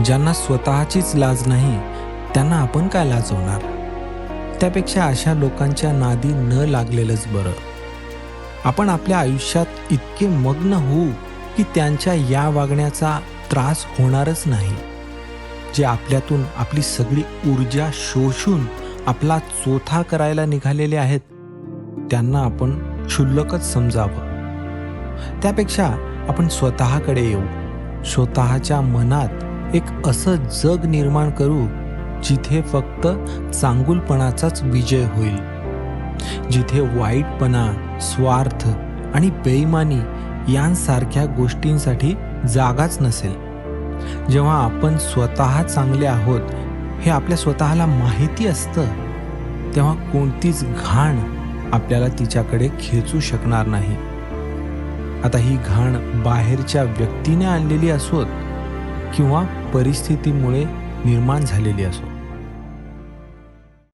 ज्यांना स्वतःचीच लाज नाही त्यांना आपण काय लाजवणार? त्यापेक्षा अशा लोकांच्या नादी न लागलेलंच बरं. आपण आपल्या आयुष्यात इतके मग्न होऊ की त्यांच्या या वागण्याचा त्रास होणारच नाही. जे आपल्यातून आपली सगळी ऊर्जा शोषून आपला चोथा करायला निघालेले आहेत त्यांना आपण क्षुल्लकच समजावं. त्यापेक्षा आपण स्वतःकडे येऊ स्वतःच्या मनात एक असं जग निर्माण करू जिथे फक्त चांगुलपणाचाच विजय होईल. जिथे वाईटपणा स्वार्थ आणि बेईमानी यांसारख्या गोष्टींसाठी जागाच नसेल. जेव्हा आपण स्वतः चांगले आहोत हे आपल्या स्वतःला माहिती असतं तेव्हा कोणतीच घाण आपल्याला तिच्याकडे खेचू शकणार नाही. आता ही घाण बाहेरच्या व्यक्तीने आणलेली असोत किंवा परिस्थितीमुळे निर्माण झालेली असो.